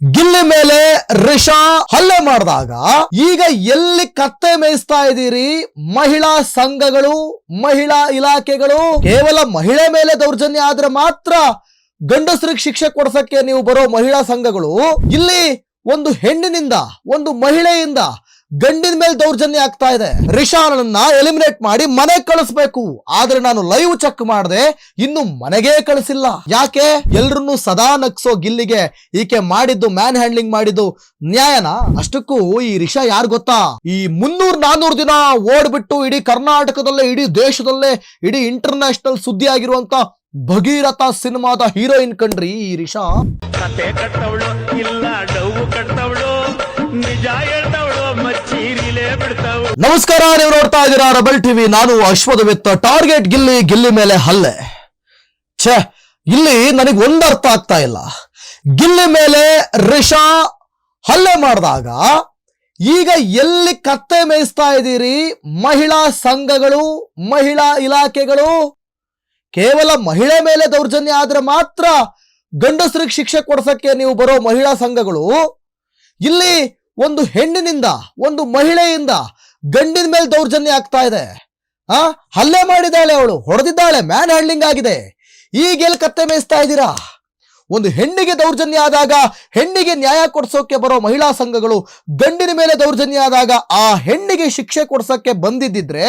ಗಿಲ್ಲಿ ಮೇಲೆ ರಿಷಾ ಹಲ್ಲೆ ಮಾಡಿದಾಗ ಈಗ ಎಲ್ಲಿ ಕತ್ತೆ ಮೇಯಿಸ್ತಾ ಇದ್ದೀರಿ? ಮಹಿಳಾ ಸಂಘಗಳು, ಮಹಿಳಾ ಇಲಾಖೆಗಳು, ಕೇವಲ ಮಹಿಳೆ ಮೇಲೆ ದೌರ್ಜನ್ಯ ಆದ್ರೆ ಮಾತ್ರ ಗಂಡಸರಿಗೆ ಶಿಕ್ಷೆ ಕೊಡ್ಸಕ್ಕೆ ನೀವು ಬರೋ ಮಹಿಳಾ ಸಂಘಗಳು, ಇಲ್ಲಿ ಒಂದು ಹೆಣ್ಣಿನಿಂದ, ಒಂದು ಮಹಿಳೆಯಿಂದ ಗಂಡಿನ ಮೇಲೆ ದೌರ್ಜನ್ಯ ಆಗ್ತಾ ಇದೆ. ರಿಷಾನನ್ನ ಎಲಿಮಿನೇಟ್ ಮಾಡಿ ಮನೆಗೆ ಕಳಿಸ್ಬೇಕು. ಆದ್ರೆ ನಾನು ಲೈವ್ ಚೆಕ್ ಮಾಡಿದೆ, ಇನ್ನು ಮನೆಗೆ ಕಳಿಸಿಲ್ಲ. ಯಾಕೆ? ಎಲ್ರನ್ನು ಸದಾ ನಗ್ಸೋ ಗಿಲ್ಲಿಗೆ ಈಕೆ ಮಾಡಿದ್ದು ಮ್ಯಾನ್ ಹ್ಯಾಂಡ್ಲಿಂಗ್ ಮಾಡಿದ್ದು ನ್ಯಾಯನ? ಅಷ್ಟಕ್ಕೂ ಈ ರಿಷಾ ಯಾರು ಗೊತ್ತಾ? ಈ ಮುನ್ನೂರ್ ನಾನೂರು ದಿನ ಓಡ್ಬಿಟ್ಟು ಇಡೀ ಕರ್ನಾಟಕದಲ್ಲೇ, ಇಡೀ ದೇಶದಲ್ಲೇ, ಇಡೀ ಇಂಟರ್ನ್ಯಾಷನಲ್ ಸುದ್ದಿ ಆಗಿರುವಂತ ಭಗೀರಥ ಸಿನಿಮಾದ ಹೀರೋಯಿನ್ ಕಣ್ರಿ ಈ ರಿಷಾ. ಕತೆ ಕಟ್ಟವಳು, ಇಲ್ಲ ಕಟ್ಟವಳು ನಿಜ ಹೇಳ್ತವಳು ಮಚ್ಚೀರಿಲೇ ಬಿಡ್ತಾವು ನಮಸ್ಕಾರ, ನೀವು ನೋಡ್ತಾ ಇದ್ದೀರಾ ರಬಲ್ ಟಿವಿ. ನಾನು ಅಶ್ವದ ವಿತ್ತ ಟಾರ್ಗೆಟ್ ಗಿಲ್ಲಿ ಗಿಲ್ಲಿ ಮೇಲೆ ಹಲ್ಲೆ. ಛೇ, ಇಲ್ಲಿ ನನಗೆ ಒಂದರ್ಥ ಆಗ್ತಾ ಇಲ್ಲ. ಗಿಲ್ಲಿ ಮೇಲೆ ರಿಷಾ ಹಲ್ಲೆ ಮಾಡಿದಾಗ ಈಗ ಎಲ್ಲಿ ಕತ್ತೆ ಮೇಯಿಸ್ತಾ ಇದ್ದೀರಿ? ಮಹಿಳಾ ಸಂಘಗಳು, ಮಹಿಳಾ ಇಲಾಖೆಗಳು? ಕೇವಲ ಮಹಿಳೆ ಮೇಲೆ ದೌರ್ಜನ್ಯ ಆದ್ರೆ ಮಾತ್ರ ಗಂಡಸರಿಗೆ ಶಿಕ್ಷೆ ಕೊಡ್ಸಕ್ಕೆ ನೀವು ಬರೋ ಮಹಿಳಾ ಸಂಘಗಳು? ಇಲ್ಲಿ ಒಂದು ಹೆಣ್ಣಿನಿಂದ, ಒಂದು ಮಹಿಳೆಯಿಂದ ಗಂಡಿನ ಮೇಲೆ ದೌರ್ಜನ್ಯ ಆಗ್ತಾ ಇದೆ. ಆ, ಹಲ್ಲೆ ಮಾಡಿದ್ದಾಳೆ ಅವಳು, ಹೊಡೆದಿದ್ದಾಳೆ ಮ್ಯಾನ್ ಹ್ಯಾಂಡ್ಲಿಂಗ್ ಆಗಿದೆ. ಈಗ ಎಲ್ಲಿ ಕತ್ತೆ ಮೇಯಿಸ್ತಾ ಇದ್ದೀರಾ? ಒಂದು ಹೆಣ್ಣಿಗೆ ದೌರ್ಜನ್ಯ ಆದಾಗ, ಹೆಣ್ಣಿಗೆ ನ್ಯಾಯ ಕೊಡ್ಸೋಕೆ ಬರೋ ಮಹಿಳಾ ಸಂಘಗಳು ಗಂಡಿನ ಮೇಲೆ ದೌರ್ಜನ್ಯ ಆದಾಗ ಆ ಹೆಣ್ಣಿಗೆ ಶಿಕ್ಷೆ ಕೊಡ್ಸೋಕ್ಕೆ ಬಂದಿದ್ದಿದ್ರೆ,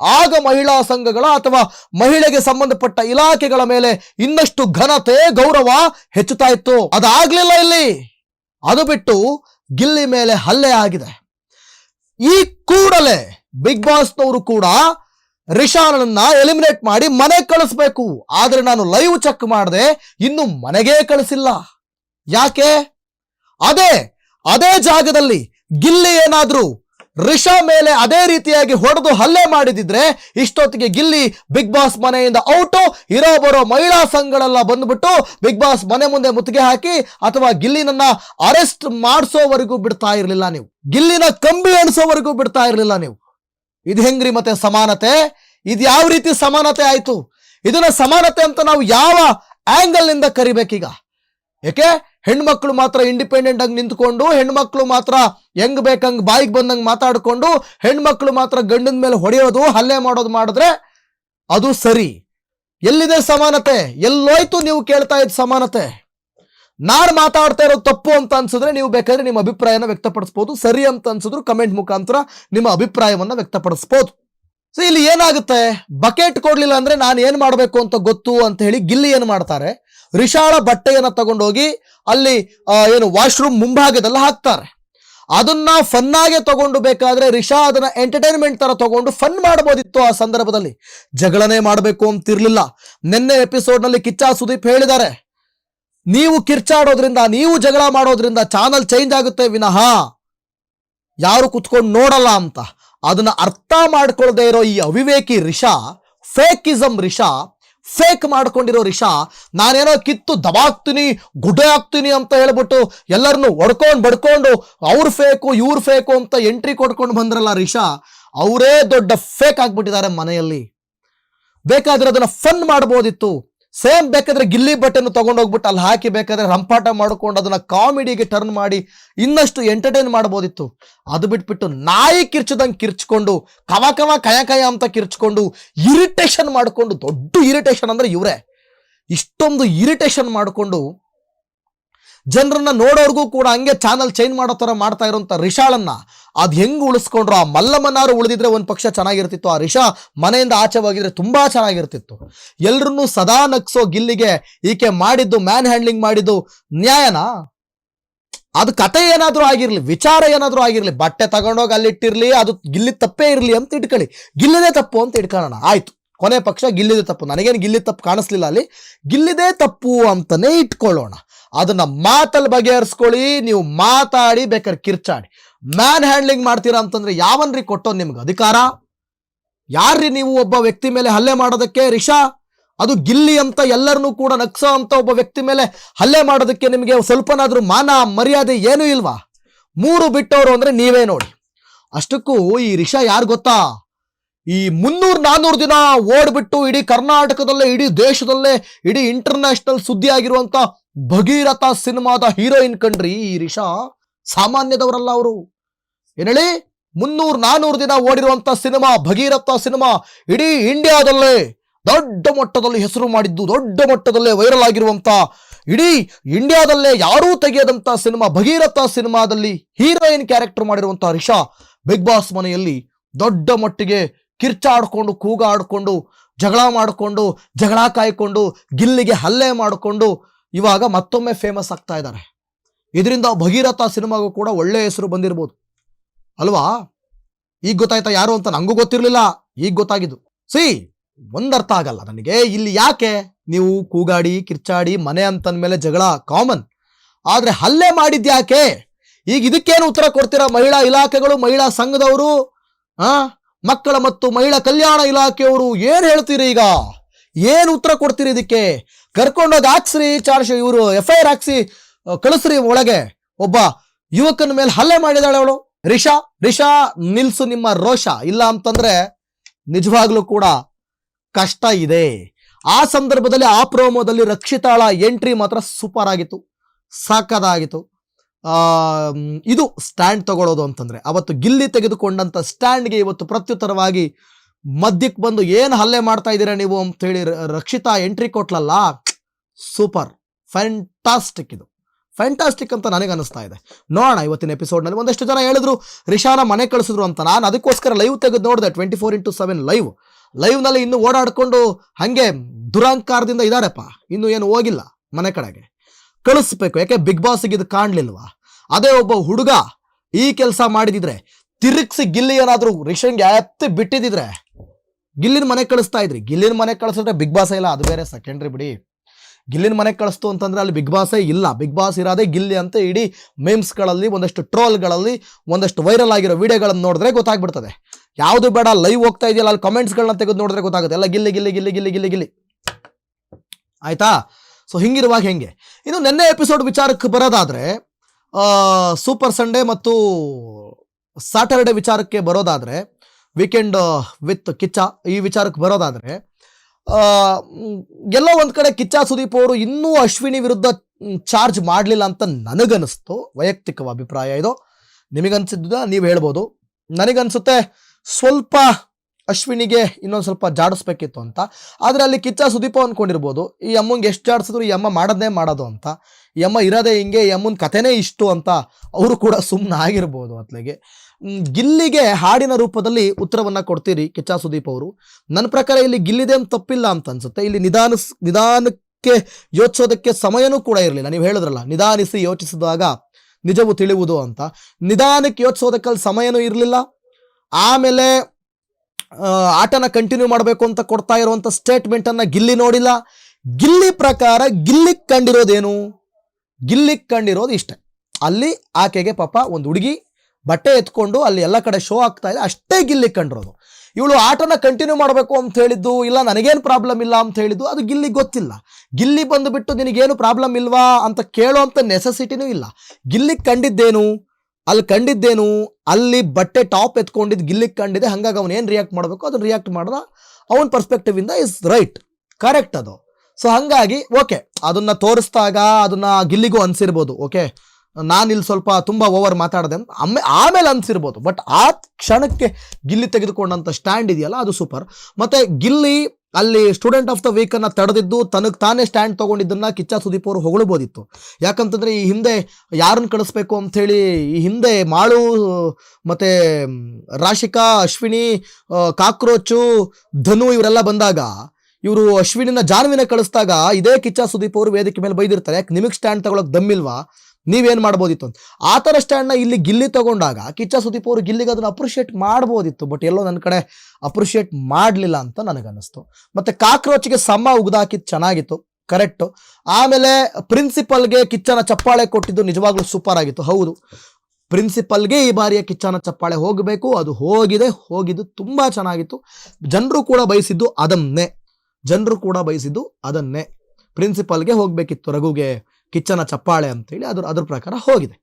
ಆಗ ಮಹಿಳಾ ಸಂಘಗಳ ಅಥವಾ ಮಹಿಳೆಗೆ ಸಂಬಂಧಪಟ್ಟ ಇಲಾಖೆಗಳ ಮೇಲೆ ಇನ್ನಷ್ಟು ಘನತೆ, ಗೌರವ ಹೆಚ್ಚುತ್ತಾ ಇತ್ತು. ಅದಾಗ್ಲಿಲ್ಲ ಇಲ್ಲಿ. ಅದು ಬಿಟ್ಟು ಗಿಲ್ಲಿ ಮೇಲೆ ಹಲ್ಲೆ ಆಗಿದೆ. ಈ ಕೂಡಲೇ ಬಿಗ್ ಬಾಸ್ನವರು ಕೂಡ ರಿಷಾನನ್ನ ಎಲಿಮಿನೇಟ್ ಮಾಡಿ ಮನೆಗೆ ಕಳಿಸ್ಬೇಕು. ಆದ್ರೆ ನಾನು ಲೈವ್ ಚೆಕ್ ಮಾಡಿದೆ ಇನ್ನು ಮನೆಗೆ ಕಳಿಸಿಲ್ಲ. ಯಾಕೆ? ಅದೇ ಅದೇ ಜಾಗದಲ್ಲಿ ಗಿಲ್ಲಿ ಏನಾದ್ರೂ ರಿಷಾ ಮೇಲೆ ಅದೇ ರೀತಿಯಾಗಿ ಹೊಡೆದು ಹಲ್ಲೆ ಮಾಡಿದಿದ್ರೆ ಇಷ್ಟೊತ್ತಿಗೆ ಗಿಲ್ಲಿ ಬಿಗ್ ಬಾಸ್ ಮನೆಯಿಂದ ಔಟು. ಇರೋ ಬರೋ ಮಹಿಳಾ ಸಂಘಗಳೆಲ್ಲ ಬಂದ್ಬಿಟ್ಟು ಬಿಗ್ ಬಾಸ್ ಮನೆ ಮುಂದೆ ಮುತ್ತಿಗೆ ಹಾಕಿ ಅಥವಾ ಗಿಲ್ಲಿನನ್ನ ಅರೆಸ್ಟ್ ಮಾಡಿಸೋವರೆಗೂ ಬಿಡ್ತಾ ಇರಲಿಲ್ಲ ನೀವು. ಗಿಲ್ಲಿನ ಕಂಬಿ ಎಣಿಸೋವರೆಗೂ ಬಿಡ್ತಾ ಇರಲಿಲ್ಲ ನೀವು. ಇದು ಹೆಂಗ್ರಿ ಮತ್ತೆ ಸಮಾನತೆ? ಇದು ಯಾವ ರೀತಿ ಸಮಾನತೆ ಆಯ್ತು? ಇದನ್ನ ಸಮಾನತೆ ಅಂತ ನಾವು ಯಾವ ಆಂಗಲ್ನಿಂದ ಕರಿಬೇಕೀಗ? ಯಾಕೆ ಹೆಣ್ಮಕ್ಳು ಮಾತ್ರ ಇಂಡಿಪೆಂಡೆಂಟ್ ಆಗಿ ನಿಂತ್ಕೊಂಡು, ಹೆಣ್ಮಕ್ಳು ಮಾತ್ರ ಹೆಂಗ್ ಬೇಕಂಗ್ ಬಾಯಿಗೆ ಬಂದಂಗೆ ಮಾತಾಡ್ಕೊಂಡು, ಹೆಣ್ಮಕ್ಳು ಮಾತ್ರ ಗಂಡನ ಮೇಲೆ ಹೊಡೆಯೋದು, ಹಲ್ಲೆ ಮಾಡೋದು ಮಾಡಿದ್ರೆ ಅದು ಸರಿ. ಎಲ್ಲಿದೆ ಸಮಾನತೆ? ಎಲ್ಲೋಯ್ತು ನೀವು ಕೇಳ್ತಾ ಇದ್ದ ಸಮಾನತೆ? ನಾನು ಮಾತಾಡ್ತಾ ಇರೋದು ತಪ್ಪು ಅಂತ ಅನ್ಸಿದ್ರೆ ನೀವು ಬೇಕಾದ್ರೆ ನಿಮ್ಮ ಅಭಿಪ್ರಾಯನ ವ್ಯಕ್ತಪಡಿಸ್ಬೋದು. ಸರಿ ಅಂತ ಅನ್ಸಿದ್ರು ಕಮೆಂಟ್ ಮುಖಾಂತರ ನಿಮ್ಮ ಅಭಿಪ್ರಾಯವನ್ನ ವ್ಯಕ್ತಪಡಿಸ್ಬೋದು. ಸೊ, ಇಲ್ಲಿ ಏನಾಗುತ್ತೆ? ಬಕೆಟ್ ಕೊಡ್ಲಿಲ್ಲ ಅಂದ್ರೆ ನಾನು ಏನ್ ಮಾಡಬೇಕು ಅಂತ ಗೊತ್ತು ಅಂತ ಹೇಳಿ ಗಿಲ್ಲಿ ಏನ್ ಮಾಡ್ತಾರೆ? ರಿಷಾಳ ಬಟ್ಟೆಯನ್ನು ತಗೊಂಡೋಗಿ ಅಲ್ಲಿ ಏನು ವಾಶ್ರೂಮ್ ಮುಂಭಾಗದಲ್ಲಿ ಹಾಕ್ತಾರೆ. ಅದನ್ನ ಫನ್ನಾಗೆ ತಗೊಂಡು ಬೇಕಾದ್ರೆ ರಿಷಾ ಅದನ್ನ ಎಂಟರ್ಟೈನ್ಮೆಂಟ್ ತರ ತಗೊಂಡು ಫನ್ ಮಾಡಬಹುದಿತ್ತು ಆ ಸಂದರ್ಭದಲ್ಲಿ. ಜಗಳನೆ ಮಾಡಬೇಕು ಅಂತಿರ್ಲಿಲ್ಲ. ನಿನ್ನೆ ಎಪಿಸೋಡ್ನಲ್ಲಿ ಕಿಚ್ಚಾ ಸುದೀಪ್ ಹೇಳಿದ್ದಾರೆ. ನೀವು ಕಿರ್ಚಾಡೋದ್ರಿಂದ, ನೀವು ಜಗಳ ಮಾಡೋದ್ರಿಂದ ಚಾನಲ್ ಚೇಂಜ್ ಆಗುತ್ತೆ ವಿನಃ ಯಾರು ಕುತ್ಕೊಂಡು ನೋಡಲ್ಲ ಅಂತ. ಅದನ್ನ ಅರ್ಥ ಮಾಡ್ಕೊಳ್ಳದೆ ಇರೋ ಈ ಅವಿವೇಕಿ ರಿಷಾ ಫೇಕಿಸಮ್ ರಿಷಾ ಫೇಕ್ ಮಾಡ್ಕೊಂಡಿರೋ ರಿಷಾ, ನಾನೇನೋ ಕಿತ್ತು ದಬಾಕ್ತೀನಿ, ಗುಡ್ಡೆ ಹಾಕ್ತೀನಿ ಅಂತ ಹೇಳ್ಬಿಟ್ಟು ಎಲ್ಲರನ್ನು ಒಡ್ಕೊಂಡು ಬಡ್ಕೊಂಡು ಅವ್ರು ಫೇಕು ಇವ್ರು ಫೇಕು ಅಂತ ಎಂಟ್ರಿ ಕೊಡ್ಕೊಂಡು ಬಂದ್ರಲ್ಲ ರಿಷಾ, ಅವರೇ ದೊಡ್ಡ ಫೇಕ್ ಆಗ್ಬಿಟ್ಟಿದ್ದಾರೆ ಮನೆಯಲ್ಲಿ. ಬೇಕಾದ್ರೆ ಅದನ್ನ ಫನ್ ಮಾಡ್ಬೋದಿತ್ತು. ಸೇಮ್ ಬೇಕಾದ್ರೆ ಗಿಲ್ಲಿ ಬಟ್ಟೆನು ತಗೊಂಡೋಗ್ಬಿಟ್ಟು ಅಲ್ಲಿ ಹಾಕಿ ಬೇಕಾದ್ರೆ ರಂಪಾಟ ಮಾಡ್ಕೊಂಡು ಅದನ್ನ ಕಾಮಿಡಿಗೆ ಟರ್ನ್ ಮಾಡಿ ಇನ್ನಷ್ಟು ಎಂಟರ್ಟೈನ್ ಮಾಡ್ಬೋದಿತ್ತು. ಅದು ಬಿಟ್ಬಿಟ್ಟು ನಾಯಿ ಕಿರ್ಚದಂಗೆ ಕಿರ್ಚ್ಕೊಂಡು, ಕವ ಕವ ಕಯ ಕಯ ಅಂತ ಕಿರ್ಚ್ಕೊಂಡು ಇರಿಟೇಷನ್ ಮಾಡಿಕೊಂಡು, ದೊಡ್ಡ ಇರಿಟೇಷನ್ ಅಂದ್ರೆ ಇವರೇ. ಇಷ್ಟೊಂದು ಇರಿಟೇಷನ್ ಮಾಡಿಕೊಂಡು ಜನರನ್ನ ನೋಡೋರ್ಗೂ ಕೂಡ ಹಂಗೆ ಚಾನಲ್ ಚೇಂಜ್ ಮಾಡೋ ಥರ ಮಾಡ್ತಾ ಇರೋಂಥ ರಿಷಾಳನ್ನ ಅದು ಹೆಂಗ್ ಉಳಿಸ್ಕೊಂಡ್ರು? ಆ ಮಲ್ಲಮ್ಮನಾರು ಉಳಿದಿದ್ರೆ ಒಂದು ಪಕ್ಷ ಚೆನ್ನಾಗಿರ್ತಿತ್ತು. ಆ ರಿಷಾ ಮನೆಯಿಂದ ಆಚೆ ಹೋಗಿದ್ರೆ ತುಂಬಾ ಚೆನ್ನಾಗಿರ್ತಿತ್ತು. ಎಲ್ರನ್ನೂ ಸದಾ ನಗ್ಸೋ ಗಿಲ್ಲಿಗೆ ಈಕೆ ಮಾಡಿದ್ದು ಮ್ಯಾನ್ ಹ್ಯಾಂಡ್ಲಿಂಗ್ ಮಾಡಿದ್ದು ನ್ಯಾಯನಾ? ಅದು ಕತೆ ಏನಾದರೂ ಆಗಿರಲಿ, ವಿಚಾರ ಏನಾದರೂ ಆಗಿರಲಿ, ಬಟ್ಟೆ ತಗೊಂಡೋಗಿ ಅಲ್ಲಿಟ್ಟಿರ್ಲಿ, ಅದು ಗಿಲ್ಲಿ ತಪ್ಪೇ ಇರ್ಲಿ ಅಂತ ಇಟ್ಕೊಳ್ಳಿ. ಗಿಲ್ಲದೆ ತಪ್ಪು ಅಂತ ಇಟ್ಕೊಳ್ಳೋಣ. ಆಯ್ತು. ಕೊನೆ ಪಕ್ಷ ಗಿಲ್ಲಿದೆ ತಪ್ಪು. ನನಗೇನು ಗಿಲ್ಲಿ ತಪ್ಪು ಕಾಣಿಸ್ಲಿಲ್ಲ ಅಲ್ಲಿ. ಗಿಲ್ಲಿದೆ ತಪ್ಪು ಅಂತಲೇ ಇಟ್ಕೊಳ್ಳೋಣ. ಅದನ್ನ ಮಾತಲ್ಲಿ ಬಗೆಹರಿಸ್ಕೊಳ್ಳಿ, ನೀವು ಮಾತಾಡಿ ಬೇಕಾದ್ರೆ ಕಿರ್ಚಾಡಿ. ಮ್ಯಾನ್ ಹ್ಯಾಂಡ್ಲಿಂಗ್ ಮಾಡ್ತೀರಾ ಅಂತಂದ್ರೆ ಯಾವನ್ರಿ ಕೊಟ್ಟೋದು ನಿಮ್ಗೆ ಅಧಿಕಾರ? ಯಾರ್ರಿ ನೀವು ಒಬ್ಬ ವ್ಯಕ್ತಿ ಮೇಲೆ ಹಲ್ಲೆ ಮಾಡೋದಕ್ಕೆ ರಿಷಾ ಅದು ಗಿಲ್ಲಿ ಅಂತ ಎಲ್ಲರನ್ನೂ ಕೂಡ ನಕ್ಸೋ ಅಂತ ಒಬ್ಬ ವ್ಯಕ್ತಿ ಮೇಲೆ ಹಲ್ಲೆ ಮಾಡೋದಕ್ಕೆ ನಿಮಗೆ ಸ್ವಲ್ಪನಾದ್ರೂ ಮಾನ, ಮರ್ಯಾದೆ ಏನೂ ಇಲ್ವಾ? ಮೂರು ಬಿಟ್ಟವರು ಅಂದ್ರೆ ನೀವೇ ನೋಡಿ. ಅಷ್ಟಕ್ಕೂ ಈ ರಿಷಾ ಯಾರು ಗೊತ್ತಾ? ಈ ಮುನ್ನೂರು ನಾನೂರು ದಿನ ಓಡ್ಬಿಟ್ಟು ಇಡೀ ಕರ್ನಾಟಕದಲ್ಲೇ, ಇಡೀ ದೇಶದಲ್ಲೇ, ಇಡೀ ಇಂಟರ್ನ್ಯಾಷನಲ್ ಸುದ್ದಿ ಆಗಿರುವಂತ ಭಗೀರಥ ಸಿನಿಮಾದ ಹೀರೋಯಿನ್ ಕಣ್ರಿ ಈ ರಿಷಾ. ಸಾಮಾನ್ಯದವರಲ್ಲ ಅವರು. ಏನೇಳಿ? ಮುನ್ನೂರು ನಾನೂರು ದಿನ ಓಡಿರುವಂತ ಸಿನಿಮಾ, ಭಗೀರಥ ಸಿನಿಮಾ ಇಡೀ ಇಂಡಿಯಾದಲ್ಲೇ ದೊಡ್ಡ ಮಟ್ಟದಲ್ಲಿ ಹೆಸರು ಮಾಡಿದ್ದು, ದೊಡ್ಡ ಮಟ್ಟದಲ್ಲೇ ವೈರಲ್ ಆಗಿರುವಂತ, ಇಡೀ ಇಂಡಿಯಾದಲ್ಲೇ ಯಾರೂ ತೆಗೆಯದಂತ ಸಿನಿಮಾ, ಭಗೀರಥ ಸಿನಿಮಾದಲ್ಲಿ ಹೀರೋಯಿನ್ ಕ್ಯಾರೆಕ್ಟರ್ ಮಾಡಿರುವಂತಹ ರಿಷಾ ಬಿಗ್ ಬಾಸ್ ಮನೆಯಲ್ಲಿ ದೊಡ್ಡ ಮಟ್ಟಿಗೆ ಕಿರ್ಚಾಡ್ಕೊಂಡು, ಕೂಗಾಡ್ಕೊಂಡು, ಜಗಳ ಮಾಡಿಕೊಂಡು, ಜಗಳ ಕಾಯ್ಕೊಂಡು, ಗಿಲ್ಲಿಗೆ ಹಲ್ಲೆ ಮಾಡಿಕೊಂಡು ಇವಾಗ ಮತ್ತೊಮ್ಮೆ ಫೇಮಸ್ ಆಗ್ತಾ ಇದ್ದಾರೆ. ಇದರಿಂದ ಭಗೀರಥ ಸಿನಿಮಾಗೂ ಕೂಡ ಒಳ್ಳೆ ಹೆಸರು ಬಂದಿರ್ಬೋದು. ಅಲ್ವಾ? ಈಗ ಗೊತ್ತಾಯ್ತಾ ಯಾರು ಅಂತ ನನಗೂ ಗೊತ್ತಿರಲಿಲ್ಲ. ಈಗ ಗೊತ್ತಾಗಿದ್ದು. ಸಿ, ಒಂದರ್ಥ ಆಗಲ್ಲ ನನಗೆ. ಇಲ್ಲಿ ಯಾಕೆ? ನೀವು ಕೂಗಾಡಿ, ಕಿರ್ಚಾಡಿ, ಮನೆ ಅಂತಂದ್ಮೇಲೆ ಜಗಳ ಕಾಮನ್ ಆದರೆ ಹಲ್ಲೆ ಮಾಡಿದ್ಯಾಕೆ ಈಗ ಇದಕ್ಕೇನು ಉತ್ತರ ಕೊಡ್ತೀರಾ? ಮಹಿಳಾ ಇಲಾಖೆಗಳು, ಮಹಿಳಾ ಸಂಘದವರು? ಆ? ಮಕ್ಕಳ ಮತ್ತು ಮಹಿಳಾ ಕಲ್ಯಾಣ ಇಲಾಖೆಯವರು ಏನು ಹೇಳ್ತೀರಿ ಈಗ? ಏನು ಉತ್ತರ ಕೊಡ್ತೀರಿ ಇದಕ್ಕೆ? ಕರ್ಕೊಂಡೋಗಿ ಹಾಕ್ಸ್ರಿ, ಚಾರ್ಜ್ ಇವರು ಎಫ್ ಐ ಆರ್ ಹಾಕ್ಸಿ ಕಳಿಸ್ರಿ ಒಳಗೆ. ಒಬ್ಬ ಯುವಕನ ಮೇಲೆ ಹಲ್ಲೆ ಮಾಡಿದಾಳೆ ಅವಳು. ರಿಷಾ ರಿಷಾ, ನಿಲ್ಸು ನಿಮ್ಮ ರೋಷ. ಇಲ್ಲ ಅಂತಂದ್ರೆ ನಿಜವಾಗ್ಲೂ ಕೂಡ ಕಷ್ಟ ಇದೆ. ಆ ಸಂದರ್ಭದಲ್ಲಿ, ಆ ಪ್ರೋಮೋದಲ್ಲಿ ರಕ್ಷಿತಾಳ ಎಂಟ್ರಿ ಮಾತ್ರ ಸೂಪರ್ ಆಗಿತ್ತು. ಸಾಕದಾಗಿತ್ತು. ಇದು ಸ್ಟ್ಯಾಂಡ್ ತಗೊಳ್ಳೋದು ಅಂತಂದ್ರೆ, ಅವತ್ತು ಗಿಲ್ಲಿ ತೆಗೆದುಕೊಂಡಂತ ಸ್ಟ್ಯಾಂಡ್ಗೆ ಇವತ್ತು ಪ್ರತ್ಯುತ್ತರವಾಗಿ ಮಧ್ಯಕ್ಕೆ ಬಂದು ಏನು ಹಲ್ಲೆ ಮಾಡ್ತಾ ಇದ್ದೀರಾ ನೀವು ಅಂತ ಹೇಳಿ ರಕ್ಷಿತಾ ಎಂಟ್ರಿ ಕೊಟ್ಲಲ್ಲ ಸೂಪರ್ ಫ್ಯಾಂಟಾಸ್ಟಿಕ್ ಇದು. ಫ್ಯಾಂಟಾಸ್ಟಿಕ್ ಅಂತ ನನಗೆ ಅನಿಸ್ತಾ ಇದೆ. ನೋಡೋಣ ಇವತ್ತಿನ ಎಪಿಸೋಡ್ನಲ್ಲಿ ಒಂದಷ್ಟು ಜನ ಹೇಳಿದ್ರು, ರಿಷಾನ ಮನೆ ಕಳಿಸಿದ್ರು ಅಂತ. ನಾನು ಅದಕ್ಕೋಸ್ಕರ ಲೈವ್ ತೆಗೆದು ನೋಡಿದೆ twenty four into seven live ಲೈವ್ನಲ್ಲಿ ಇನ್ನು ಓಡಾಡಿಕೊಂಡು ಹಂಗೆ ದುರಾಂಕಾರದಿಂದ ಇದಾರೆಪ್ಪ. ಇನ್ನು ಏನು ಹೋಗಿಲ್ಲ ಮನೆ ಕಡೆಗೆ. ಕಳಿಸ್ಬೇಕು ಯಾಕೆ? ಬಿಗ್ ಬಾಸ್ಗೆ ಇದು ಕಾಣ್ಲಿಲ್ವಾ? ಅದೇ ಒಬ್ಬ ಹುಡುಗ ಈ ಕೆಲಸ ಮಾಡಿದಿದ್ರೆ, ತಿರುಗಿಸಿ ಗಿಲ್ಲಿ ಏನಾದರೂ ರಿಷನ್ಗೆ ಎತ್ತಿ ಬಿಟ್ಟಿದ್ರೆ ಗಿಲ್ಲಿನ ಮನೆ ಕಳಿಸ್ತಾ ಇದ್ರಿ. ಗಿಲ್ಲಿನ ಮನೆ ಕಳಿಸಿದ್ರೆ ಬಿಗ್ ಬಾಸ್ ಇಲ್ಲ, ಅದು ಬೇರೆ ಸೆಕೆಂಡ್ರಿ ಬಿಡಿ. ಗಿಲ್ಲಿನ ಮನೆ ಕಳಿಸ್ತು ಅಂತಂದ್ರೆ ಅಲ್ಲಿ ಬಿಗ್ ಬಾಸೇ ಇಲ್ಲ. ಬಿಗ್ ಬಾಸ್ ಇರೋದೇ ಗಿಲ್ಲಿ ಅಂತ ಇಡೀ ಮೇಮ್ಸ್ಗಳಲ್ಲಿ ಒಂದಷ್ಟು ಟ್ರೋಲ್ಗಳಲ್ಲಿ ಒಂದಷ್ಟು ವೈರಲ್ ಆಗಿರೋ ವಿಡಿಯೋಗಳನ್ನು ನೋಡಿದ್ರೆ ಗೊತ್ತಾಗ್ಬಿಡ್ತದೆ. ಯಾವುದು ಬೇಡ ಲೈವ್ ಹೋಗ್ತಾ ಇದೆಯಲ್ಲ, ಅಲ್ಲಿ ಕಮೆಂಟ್ಸ್ಗಳನ್ನ ತೆಗೆದು ನೋಡಿದ್ರೆ ಗೊತ್ತಾಗುತ್ತೆ. ಎಲ್ಲ ಗಿಲ್ಲಿ ಗಿಲ್ಲಿ ಗಿಲ್ಲಿ ಗಿಲ್ಲಿ ಗಿಲ್ಲಿ ಗಿಲ್ಲಿ. ಆಯ್ತಾ? ಸೊ ಹಿಂಗಿರುವಾಗ ಹೆಂಗೆ? ಇನ್ನು ನಿನ್ನೆ ಎಪಿಸೋಡ್ ವಿಚಾರಕ್ಕೆ ಬರೋದಾದ್ರೆ ಸೂಪರ್ ಸಂಡೇ ಮತ್ತು ಸಾಟರ್ಡೆ ವಿಚಾರಕ್ಕೆ ಬರೋದಾದ್ರೆ ವೀಕೆಂಡ್ ವಿತ್ ಕಿಚ್ಚ ಈ ವಿಚಾರಕ್ಕೆ ಬರೋದಾದ್ರೆ ಎಲ್ಲೋ ಒಂದು ಕಡೆ ಕಿಚ್ಚ ಸುದೀಪ್ ಅವರು ಇನ್ನೂ ಅಶ್ವಿನಿ ವಿರುದ್ಧ ಚಾರ್ಜ್ ಮಾಡಲಿಲ್ಲ ಅಂತ ನನಗನ್ನಿಸ್ತು. ವೈಯಕ್ತಿಕ ಅಭಿಪ್ರಾಯ ಇದು. ನಿಮಗನ್ಸಿದ್ದ ನೀವು ಹೇಳ್ಬೋದು. ನನಗನ್ಸುತ್ತೆ ಸ್ವಲ್ಪ ಅಶ್ವಿನಿಗೆ ಇನ್ನೊಂದು ಸ್ವಲ್ಪ ಜಾಡಿಸ್ಬೇಕಿತ್ತು ಅಂತ. ಆದರೆ ಅಲ್ಲಿ ಕಿಚ್ಚ ಸುದೀಪ ಅಂದ್ಕೊಂಡಿರ್ಬೋದು ಈ ಅಮ್ಮಂಗೆ ಎಷ್ಟು ಜಾಡಿಸಿದ್ರು ಈ ಅಮ್ಮ ಮಾಡೋದೇ ಮಾಡೋದು ಅಂತ. ಈ ಅಮ್ಮ ಇರೋದೇ ಹಿಂಗೆ, ಈ ಅಮ್ಮನ ಕಥೆನೇ ಇಷ್ಟು ಅಂತ ಅವರು ಕೂಡ ಸುಮ್ಮನೆ ಆಗಿರ್ಬೋದು ಅತ್ಲೆಗೆ. ಗಿಲ್ಲಿಗೆ ಹಾಡಿನ ರೂಪದಲ್ಲಿ ಉತ್ತರವನ್ನು ಕೊಡ್ತೀರಿ ಕಿಚ್ಚ ಸುದೀಪ್ ಅವರು. ನನ್ನ ಪ್ರಕಾರ ಇಲ್ಲಿ ಗಿಲ್ಲಿದೇನು ತಪ್ಪಿಲ್ಲ ಅಂತ ಅನ್ಸುತ್ತೆ. ಇಲ್ಲಿ ನಿಧಾನಿಸ್ ನಿಧಾನಕ್ಕೆ ಯೋಚಿಸೋದಕ್ಕೆ ಸಮಯನೂ ಕೂಡ ಇರಲಿಲ್ಲ. ನೀವು ಹೇಳಿದ್ರಲ್ಲ, ನಿಧಾನಿಸಿ ಯೋಚಿಸಿದಾಗ ನಿಜವು ತಿಳಿಯುವುದು ಅಂತ. ನಿಧಾನಕ್ಕೆ ಯೋಚಿಸೋದಕ್ಕೆ ಅಲ್ಲಿ ಸಮಯನೂ ಇರಲಿಲ್ಲ. ಆಮೇಲೆ ಆಟನ ಕಂಟಿನ್ಯೂ ಮಾಡಬೇಕು ಅಂತ ಕೊಡ್ತಾ ಇರುವಂತ ಸ್ಟೇಟ್ಮೆಂಟ್ ಅನ್ನ ಗಿಲ್ಲಿ ನೋಡಿಲ್ಲ. ಗಿಲ್ಲಿ ಪ್ರಕಾರ ಗಿಲ್ಲಿ ಕಂಡಿರೋದೇನು? ಗಿಲ್ಲಿ ಕಂಡಿರೋದು ಇಷ್ಟೇ. ಅಲ್ಲಿ ಆಕೆಗೆ ಪಾಪ ಒಂದು ಹುಡುಗಿ ಬಟ್ಟೆ ಎತ್ಕೊಂಡು ಅಲ್ಲಿ ಎಲ್ಲ ಕಡೆ ಶೋ ಆಗ್ತಾ ಇದೆ, ಅಷ್ಟೇ ಗಿಲ್ಲಿ ಕಂಡಿರೋದು. ಇವಳು ಆಟನ ಕಂಟಿನ್ಯೂ ಮಾಡಬೇಕು ಅಂತ ಹೇಳಿದ್ದು, ಇಲ್ಲ ನನಗೇನು ಪ್ರಾಬ್ಲಮ್ ಇಲ್ಲ ಅಂತ ಹೇಳಿದ್ದು, ಅದು ಗಿಲ್ಲಿ ಗೊತ್ತಿಲ್ಲ. ಗಿಲ್ಲಿ ಬಂದುಬಿಟ್ಟು ನಿನಗೇನು ಪ್ರಾಬ್ಲಮ್ ಇಲ್ವಾ ಅಂತ ಕೇಳೋ ಅಂತ ನೆಸೆಸಿಟಿನೂ ಇಲ್ಲ. ಗಿಲ್ಲಿ ಕಂಡಿದ್ದೇನು? ಅಲ್ಲಿ ಕಂಡಿದ್ದೇನು, ಅಲ್ಲಿ ಬಟ್ಟೆ ಟಾಪ್ ಎತ್ಕೊಂಡಿದ್ದು, ಗಿಲ್ಲಿಗೆ ಕಂಡಿದೆ ಹಂಗಾಗಿ ಅವನು ಏನು ರಿಯಾಕ್ಟ್ ಮಾಡಬೇಕು, ಅದನ್ನು ರಿಯಾಕ್ಟ್ ಮಾಡ್ದ, ಅವನ ಪರ್ಸ್ಪೆಕ್ಟಿವ್ ಇಂದ ಇಸ್ ರೈಟ್ ಕರೆಕ್ಟ್ ಅದು. ಸೊ ಹಂಗಾಗಿ ಓಕೆ ಅದನ್ನ ತೋರಿಸಿದಾಗ, ಅದನ್ನ ಗಿಲ್ಲಿಗೂ ಅನ್ಸಿರ್ಬೋದು ಓಕೆ ನಾನು ಇಲ್ಲಿ ಸ್ವಲ್ಪ ತುಂಬ ಓವರ್ ಮಾತಾಡಿದೆ ಅಮ್ಮೆ ಆಮೇ ಆಮೇಲೆ ಅನ್ಸಿರ್ಬೋದು ಬಟ್ ಆ ಕ್ಷಣಕ್ಕೆ ಗಿಲ್ಲಿ ತೆಗೆದುಕೊಂಡಂಥ ಸ್ಟ್ಯಾಂಡ್ ಇದೆಯಲ್ಲ, ಅದು ಸೂಪರ್ ಮತ್ತೆ ಗಿಲ್ಲಿ ಅಲ್ಲಿ ಸ್ಟೂಡೆಂಟ್ ಆಫ್ ದ ವೀಕ್ ಅನ್ನ ತಡೆದಿದ್ದು ತನಗೆ ತಾನೇ ಸ್ಟ್ಯಾಂಡ್ ತಗೊಂಡಿದ್ದನ್ನ ಕಿಚ್ಚ ಸುದೀಪ್ ಅವರು ಹೊಗಳಬಹುದಿತ್ತು ಯಾಕಂತಂದ್ರೆ ಈ ಹಿಂದೆ ಯಾರನ್ನ ಕಳಿಸ್ಬೇಕು ಅಂತ ಹೇಳಿ ಈ ಹಿಂದೆ ಮಾಳು, ಮತ್ತೆ ರಾಶಿಕಾ, ಅಶ್ವಿನಿ ಕಾಕ್ರೋಚು, ಧನು ಇವರೆಲ್ಲ ಬಂದಾಗ, ಇವರು ಅಶ್ವಿನಿನ ಜಾನ್ವಿನ ಕಳಿಸಿದಾಗ ಇದೇ ಕಿಚ್ಚ ಸುದೀಪ್ ಅವರು ವೇದಿಕೆ ಮೇಲೆ ಬೈದಿರ್ತಾರೆ. ಯಾಕೆ ನಿಮಗೆ ಸ್ಟ್ಯಾಂಡ್ ತಗೊಳಕ್ ದಮ್ಮಿಲ್ವಾ? ನೀವೇನ್ ಮಾಡ್ಬೋದಿತ್ತು ಅಂತ. ಆ ಥರ ಸ್ಟ್ಯಾಂಡ್ನ ಇಲ್ಲಿ ಗಿಲ್ಲಿ ತಗೊಂಡಾಗ ಕಿಚ್ಚ ಸುದೀಪ್ ಅವರು ಗಿಲ್ಲಿಗೆ ಅದನ್ನ ಅಪ್ರಿಷಿಯೇಟ್ ಮಾಡ್ಬೋದಿತ್ತು ಬಟ್ ಎಲ್ಲೋ ನನ್ನ ಕಡೆ ಅಪ್ರಿಷಿಯೇಟ್ ಮಾಡಲಿಲ್ಲ ಅಂತ ನನಗನ್ನಿಸ್ತು. ಮತ್ತೆ ಕಾಕ್ರೋಚ್ಗೆ ಸಮ ಉಗ್ದಾಕಿದ್ದು ಚೆನ್ನಾಗಿತ್ತು ಕರೆಕ್ಟು ಆಮೇಲೆ ಪ್ರಿನ್ಸಿಪಲ್ಗೆ ಕಿಚ್ಚನ ಚಪ್ಪಾಳೆ ಕೊಟ್ಟಿದ್ದು ನಿಜವಾಗ್ಲೂ ಸೂಪರ್ ಆಗಿತ್ತು, ಹೌದು. ಪ್ರಿನ್ಸಿಪಲ್ಗೆ ಈ ಬಾರಿಯ ಕಿಚ್ಚನ ಚಪ್ಪಾಳೆ ಹೋಗಬೇಕು, ಅದು ಹೋಗಿದೆ, ಹೋಗಿದ್ದು ತುಂಬಾ ಚೆನ್ನಾಗಿತ್ತು. ಜನರು ಕೂಡ ಬಯಸಿದ್ದು ಅದನ್ನೇ, ಜನರು ಕೂಡ ಬಯಸಿದ್ದು ಅದನ್ನೇ. ಪ್ರಿನ್ಸಿಪಲ್ಗೆ ಹೋಗಬೇಕಿತ್ತು ರಘುಗೆ. ಕಿಚ್ಚನ ಚಪ್ಪಾಳೆ ಅಂತೇಳಿ ಅದ್ರ ಅದ್ರ ಪ್ರಕಾರ ಹೋಗಿದೆ.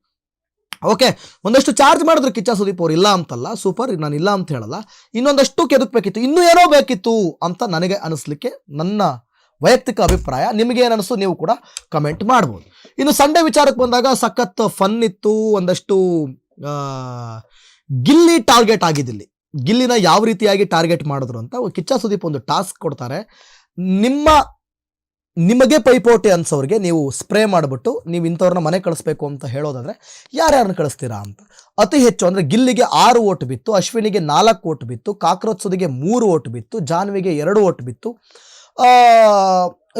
ಓಕೆ ಒಂದಷ್ಟು ಚಾರ್ಜ್ ಮಾಡಿದ್ರು ಕಿಚ್ಚ ಸುದೀಪ್ ಅವ್ರು ಇಲ್ಲ ಅಂತಲ್ಲ ಸೂಪರ್ ನಾನು ಇಲ್ಲ ಅಂತ ಹೇಳಲ್ಲ. ಇನ್ನೊಂದಷ್ಟು ಕೆದಕ್ಬೇಕಿತ್ತು, ಇನ್ನೂ ಏನೋ ಬೇಕಿತ್ತು ಅಂತ ನನಗೆ ಅನಿಸ್ಲಿಕ್ಕೆ ನನ್ನ ವೈಯಕ್ತಿಕ ಅಭಿಪ್ರಾಯ, ನಿಮಗೆ ಏನಿಸ್ತು ನೀವು ಕೂಡ ಕಮೆಂಟ್ ಮಾಡ್ಬೋದು. ಇನ್ನು ಸಂಡೇ ವಿಚಾರಕ್ಕೆ ಬಂದಾಗ ಸಖತ್ ಫನ್ ಇತ್ತು, ಒಂದಷ್ಟು ಗಿಲ್ಲಿ ಟಾರ್ಗೆಟ್ ಆಗಿದ್ದಿಲ್ಲಿ ಗಿಲ್ಲಿನ ಯಾವ ರೀತಿಯಾಗಿ ಟಾರ್ಗೆಟ್ ಮಾಡಿದ್ರು ಅಂತ ಕಿಚ್ಚ ಸುದೀಪ್ ಒಂದು ಟಾಸ್ಕ್ ಕೊಡ್ತಾರೆ. ನಿಮ್ಮ ನಿಮಗೆ ಪೈಪೋಟಿ ಅನ್ಸೋರಿಗೆ ನೀವು ಸ್ಪ್ರೇ ಮಾಡಿಬಿಟ್ಟು ನೀವು ಇಂಥವ್ರನ್ನ ಮನೆ ಕಳಿಸ್ಬೇಕು ಅಂತ ಹೇಳೋದಾದರೆ ಯಾರ್ಯಾರನ್ನ ಕಳಿಸ್ತೀರಾ ಅಂತ? ಅತಿ ಹೆಚ್ಚು ಅಂದರೆ ಗಿಲ್ಲಿಗೆ ಆರು ಓಟ್ ಬಿತ್ತು, ಅಶ್ವಿನಿಗೆ ನಾಲ್ಕು ಓಟ್ ಬಿತ್ತು ಕಾಕ್ರೋತ್ಸದಿಗೆ ಮೂರು ಓಟ್ ಬಿತ್ತು, ಜಾನ್ವಿಗೆ ಎರಡು ಓಟ್ ಬಿತ್ತು.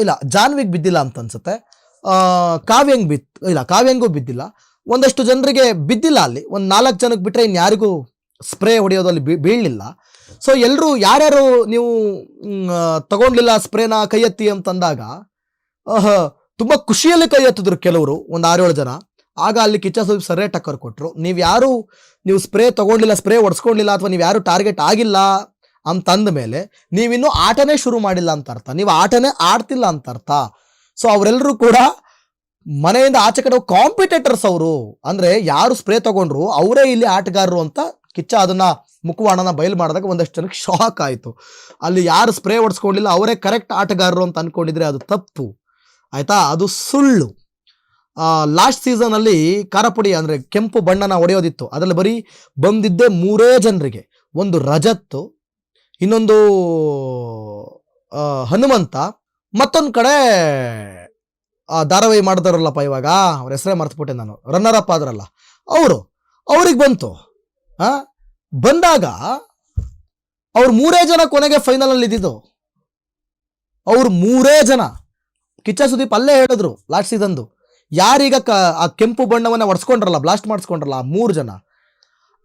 ಇಲ್ಲ, ಜಾನ್ವಿಗೆ ಬಿದ್ದಿಲ್ಲ ಅಂತ ಅನ್ಸುತ್ತೆ. ಕಾವ್ಯಂಗ್ ಬಿತ್ತು ಇಲ್ಲ, ಕಾವ್ಯಂಗೂ ಬಿದ್ದಿಲ್ಲ. ಒಂದಷ್ಟು ಜನರಿಗೆ ಬಿದ್ದಿಲ್ಲ ಅಲ್ಲಿ. ಒಂದು ನಾಲ್ಕು ಜನಕ್ಕೆ ಬಿಟ್ಟರೆ ಇನ್ಯಾರಿಗೂ ಸ್ಪ್ರೇ ಹೊಡೆಯೋದಲ್ಲಿ ಬೀಳಲಿಲ್ಲ. ಸೊ ಎಲ್ಲರೂ ಯಾರ್ಯಾರು ನೀವು ತಗೊಂಡಿಲ್ಲ ಸ್ಪ್ರೇನ ಕೈ ಎತ್ತಿ ಅಂತಂದಾಗ ತುಂಬ ಖುಷಿಯಲ್ಲಿ ಕೈ ಎತ್ತಿದ್ರು ಕೆಲವರು, ಒಂದು ಆರೇಳು ಜನ. ಆಗ ಅಲ್ಲಿ ಕಿಚ್ಚ ಸ್ವಲ್ಪ ಸರ್ರೇ ಟಕ್ಕರ್ ಕೊಟ್ಟರು ನೀವು ಯಾರು, ನೀವು ಸ್ಪ್ರೇ ತಗೊಂಡಿಲ್ಲ, ಸ್ಪ್ರೇ ಹೊಡ್ಸ್ಕೊಂಡಿಲ್ಲ ಅಥವಾ ನೀವು ಯಾರು ಟಾರ್ಗೆಟ್ ಆಗಿಲ್ಲ ಅಂತಂದ ಮೇಲೆ, ನೀವಿನ್ನು ಆಟನೇ ಶುರು ಮಾಡಿಲ್ಲ ಅಂತ ಅರ್ಥ. ನೀವು ಆಟನೇ ಆಡ್ತಿಲ್ಲ ಅಂತ ಅರ್ಥ. ಸೊ ಅವರೆಲ್ಲರೂ ಕೂಡ ಮನೆಯಿಂದ ಆಚೆ ಕಡೆ ಕಾಂಪಿಟೇಟರ್ಸ್ ಅವರು. ಅಂದ್ರೆ ಯಾರು ಸ್ಪ್ರೇ ತಗೊಂಡ್ರು, ಅವರೇ ಇಲ್ಲಿ ಆಟಗಾರರು ಅಂತ ಕಿಚ್ಚ ಅದನ್ನ ಮುಖವಾಣನ ಬಯಲು ಮಾಡಿದಾಗ ಒಂದಷ್ಟು ಜನಕ್ಕೆ ಶಾಕ್ ಆಯಿತು. ಅಲ್ಲಿ ಯಾರು ಸ್ಪ್ರೇ ಹೊಡ್ಸ್ಕೊಂಡಿಲ್ಲ, ಅವರೇ ಕರೆಕ್ಟ್ ಆಟಗಾರರು ಅಂತ ಅನ್ಕೊಂಡಿದ್ರೆ ಅದು ತಪ್ಪು. ಆಯಿತಾ? ಅದು ಸುಳ್ಳು. ಲಾಸ್ಟ್ ಸೀಸನಲ್ಲಿ ಖಾರಪುಡಿ ಅಂದರೆ ಕೆಂಪು ಬಣ್ಣನ ಹೊಡೆಯೋದಿತ್ತು. ಅದರಲ್ಲಿ ಬರೀ ಬಂದಿದ್ದೇ ಮೂರೇ ಜನರಿಗೆ. ಒಂದು ರಜತ್ತು ಇನ್ನೊಂದು ಹನುಮಂತ, ಮತ್ತೊಂದು ಕಡೆ ಧಾರಾವಾಹಿ ಮಾಡಿದಾರಲ್ಲಪ್ಪ ಇವಾಗ. ಅವ್ರ ಹೆಸರೇ ಮರ್ತುಬಿಟ್ಟೆ ನಾನು. ರನ್ನರ್ ಅಪ್ ಆದ್ರಲ್ಲ. ಅವರು, ಅವ್ರಿಗೆ ಬಂತು. ಬಂದಾಗ ಅವ್ರು ಮೂರೇ ಜನ ಕೊನೆಗೆ ಫೈನಲ್ ಅಲ್ಲಿ ಇದ್ದಿದ್ದು. ಅವ್ರು ಮೂರೇ ಜನ. ಕಿಚ್ಚ ಸುದೀಪ್ ಅಲ್ಲೇ ಹೇಳಿದ್ರು ಲಾಸ್ಟ್ ಸೀಸನ್ದು ಯಾರೀಗ ಕ, ಆ ಕೆಂಪು ಬಣ್ಣವನ್ನ ಒಡ್ಸ್ಕೊಂಡ್ರಲ್ಲ ಬ್ಲಾಸ್ಟ್ ಮಾಡಿಸ್ಕೊಂಡ್ರಲ್ಲ, ಆ ಮೂರು ಜನ.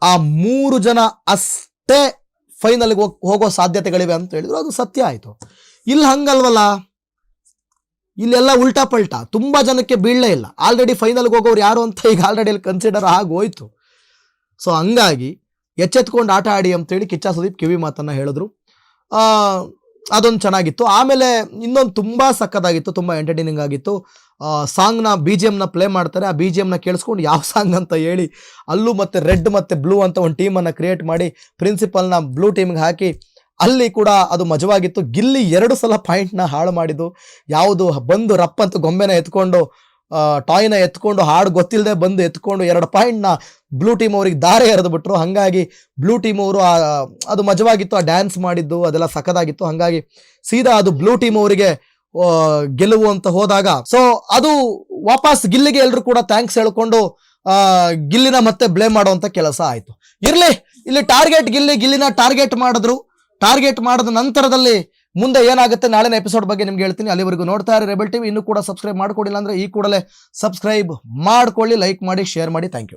ಆ ಮೂರು ಜನ ಅಷ್ಟೇ ಫೈನಲ್ಗೆ ಹೋಗೋ ಸಾಧ್ಯತೆಗಳಿವೆ ಅಂತ ಹೇಳಿದ್ರು. ಅದು ಸತ್ಯ ಆಯಿತು. ಇಲ್ಲಿ ಹಂಗಲ್ವಲ್ಲ? ಇಲ್ಲೆಲ್ಲ ಉಲ್ಟಾ ಪಲ್ಟಾ. ತುಂಬಾ ಜನಕ್ಕೆ ಬೀಳಲೇ ಇಲ್ಲ. ಆಲ್ರೆಡಿ ಫೈನಲ್ಗೆ ಹೋಗೋರು ಯಾರು ಅಂತ ಈಗ ಆಲ್ರೆಡಿ ಅಲ್ಲಿ ಕನ್ಸಿಡರ್ ಆಗೋಯ್ತು. ಸೊ ಹಂಗಾಗಿ ಎಚ್ಚೆತ್ಕೊಂಡು ಆಟ ಆಡಿ ಅಂತೇಳಿ ಕಿಚ್ಚ ಸುದೀಪ್ ಕಿವಿ ಮಾತನ್ನು ಹೇಳಿದ್ರು. ಅದೊಂದು ಚೆನ್ನಾಗಿತ್ತು. ಆಮೇಲೆ ಇನ್ನೊಂದು ತುಂಬಾ ಸಕ್ಕತ್ತಾಗಿತ್ತು ತುಂಬಾ ಎಂಟರ್ಟೈನಿಂಗ್ ಆಗಿತ್ತು. ಸಾಂಗ್ನ ಬಿ ಜಿ ಎಮ್ನ ಪ್ಲೇ ಮಾಡ್ತಾರೆ. ಆ ಬಿ ಜಿ ಎಮ್ನ ಕೇಳಿಸ್ಕೊಂಡು ಯಾವ ಸಾಂಗ್ ಅಂತ ಹೇಳಿ ಅಲ್ಲೂ ಮತ್ತೆ ರೆಡ್ ಮತ್ತೆ ಬ್ಲೂ ಅಂತ ಒಂದು ಟೀಮನ್ನು ಕ್ರಿಯೇಟ್ ಮಾಡಿ ಪ್ರಿನ್ಸಿಪಲ್ನ ಬ್ಲೂ ಟೀಮ್ಗೆ ಹಾಕಿ ಅಲ್ಲಿ ಕೂಡ ಅದು ಮಜವಾಗಿತ್ತು. ಗಿಲ್ಲಿ ಎರಡು ಸಲ ಪಾಯಿಂಟ್ನ ಹಾಳು ಮಾಡಿದ್ದು. ಯಾವುದು ಬಂದು ರಪ್ ಅಂತ ಗೊಂಬೆನ ಎತ್ಕೊಂಡು ಟಾಯ್ನ ಎತ್ಕೊಂಡು, ಹಾಡು ಗೊತ್ತಿಲ್ಲದೆ ಬಂದು ಎತ್ಕೊಂಡು ಎರಡು ಪಾಯಿಂಟ್ನ ಬ್ಲೂ ಟೀಮ್ ಅವ್ರಿಗೆ ದಾರೆ ಎರೆದು ಬಿಟ್ರು. ಹಾಗಾಗಿ ಬ್ಲೂ ಟೀಮ್ ಅವರು ಅದು ಮಜವಾಗಿತ್ತು, ಆ ಡ್ಯಾನ್ಸ್ ಮಾಡಿದ್ದು, ಅದೆಲ್ಲ ಸಖದಾಗಿತ್ತು ಹಾಗಾಗಿ ಸೀದಾ ಅದು ಬ್ಲೂ ಟೀಮ್ ಅವರಿಗೆ ಗೆಲುವು ಅಂತ ಹೋದಾಗ. ಸೊ ಅದು ವಾಪಸ್ ಗಿಲ್ಲಿಗೆ ಎಲ್ಲರೂ ಕೂಡ ಥ್ಯಾಂಕ್ಸ್ ಹೇಳ್ಕೊಂಡು ಗಿಲ್ಲಿನ ಮತ್ತೆ ಬ್ಲೇಮ್ ಮಾಡುವಂತ ಕೆಲಸ ಆಯಿತು. ಇರಲಿ, ಇಲ್ಲಿ ಟಾರ್ಗೆಟ್ ಗಿಲ್ಲಿ, ಗಿಲ್ಲಿನ ಟಾರ್ಗೆಟ್ ಮಾಡಿದ್ರು. ಟಾರ್ಗೆಟ್ ಮಾಡಿದ ನಂತರದಲ್ಲಿ ಮುಂದೆ ಏನಾಗುತ್ತೆ? ನಾಳಿನ ಎಪಿಸೋಡ್ ಬಗ್ಗೆ ನಿಮ್ಗೆ ಹೇಳ್ತೀನಿ. ಅಲ್ಲಿವರೆಗೂ ನೋಡ್ತಾ ಇರಿ ರೆಬಲ್ ಟಿವಿ ಇನ್ನೂ ಕೂಡ ಸಬ್ಸ್ಕ್ರೈಬ್ ಮಾಡ್ಕೊಡಿಲ್ಲ ಅಂದ್ರೆ ಈ ಕೂಡಲೇ ಸಬ್ಸ್ಕ್ರೈಬ್ ಮಾಡ್ಕೊಳ್ಳಿ ಲೈಕ್ ಮಾಡಿ ಶೇರ್ ಮಾಡಿ. Thank you